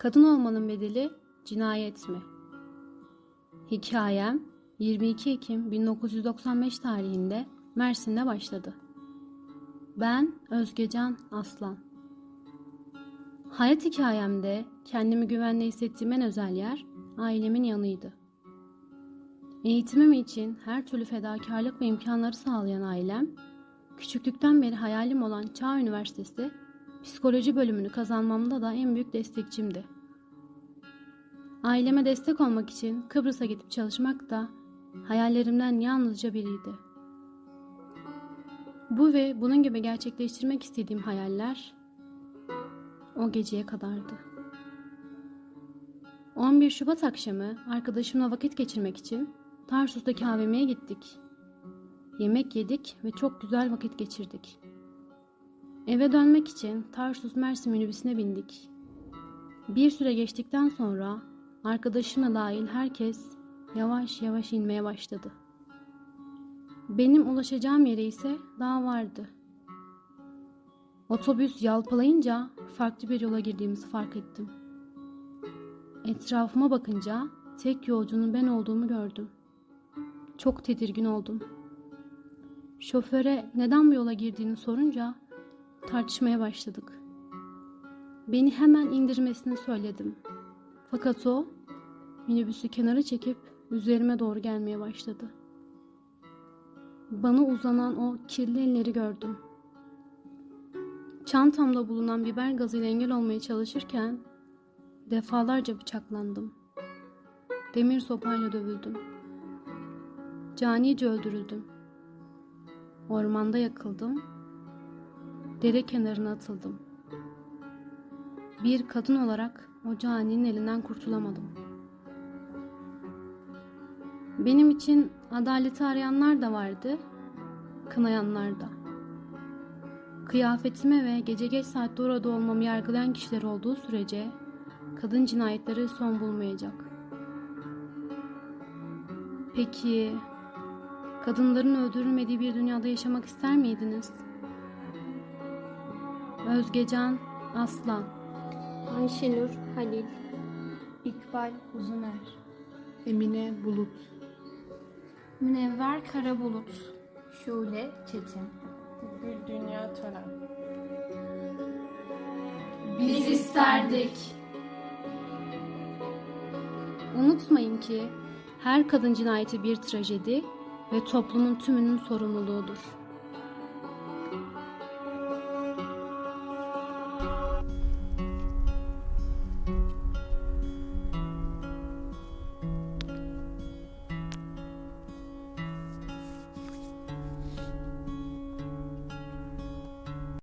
Kadın olmanın bedeli cinayet mi? Hikayem 22 Ekim 1995 tarihinde Mersin'de başladı. Ben Özgecan Aslan. Hayat hikayemde kendimi güvende hissettiğim en özel yer ailemin yanıydı. Eğitimim için her türlü fedakarlık ve imkanları sağlayan ailem, küçüklükten beri hayalim olan Çağ Üniversitesi psikoloji bölümünü kazanmamda da en büyük destekçimdi. Aileme destek olmak için Kıbrıs'a gidip çalışmak da hayallerimden yalnızca biriydi. Bu ve bunun gibi gerçekleştirmek istediğim hayaller o geceye kadardı. 11 Şubat akşamı arkadaşımla vakit geçirmek için Tarsus'taki AVM'ye gittik. Yemek yedik ve çok güzel vakit geçirdik. Eve dönmek için Tarsus Mersin minibüsüne bindik. Bir süre geçtikten sonra arkadaşımla dahil herkes yavaş yavaş inmeye başladı. Benim ulaşacağım yere ise daha vardı. Otobüs yalpalayınca farklı bir yola girdiğimizi fark ettim. Etrafıma bakınca tek yolcunun ben olduğumu gördüm. Çok tedirgin oldum. Şoföre neden bu yola girdiğini sorunca tartışmaya başladık. Beni hemen indirmesini söyledim. Fakat o minibüsü kenara çekip üzerime doğru gelmeye başladı. Bana uzanan o kirli elleri gördüm. Çantamda bulunan biber gazıyla engel olmaya çalışırken defalarca bıçaklandım. Demir sopayla dövüldüm. Canice öldürüldüm. Ormanda yakıldım. Dere kenarına atıldım. Bir kadın olarak o caninin elinden kurtulamadım. Benim için adaleti arayanlar da vardı, kınayanlar da. Kıyafetime ve gece geç saatte orada olmamı yargılayan kişiler olduğu sürece kadın cinayetleri son bulmayacak. Peki kadınların öldürülmediği bir dünyada yaşamak ister miydiniz? Özgecan Aslan Ayşenur Halil İkbal Uzuner Emine Bulut Münevver Karabulut Şule Çetin. Bir Dünya Tören Biz isterdik. Unutmayın ki her kadın cinayeti bir trajedi ve toplumun tümünün sorumluluğudur.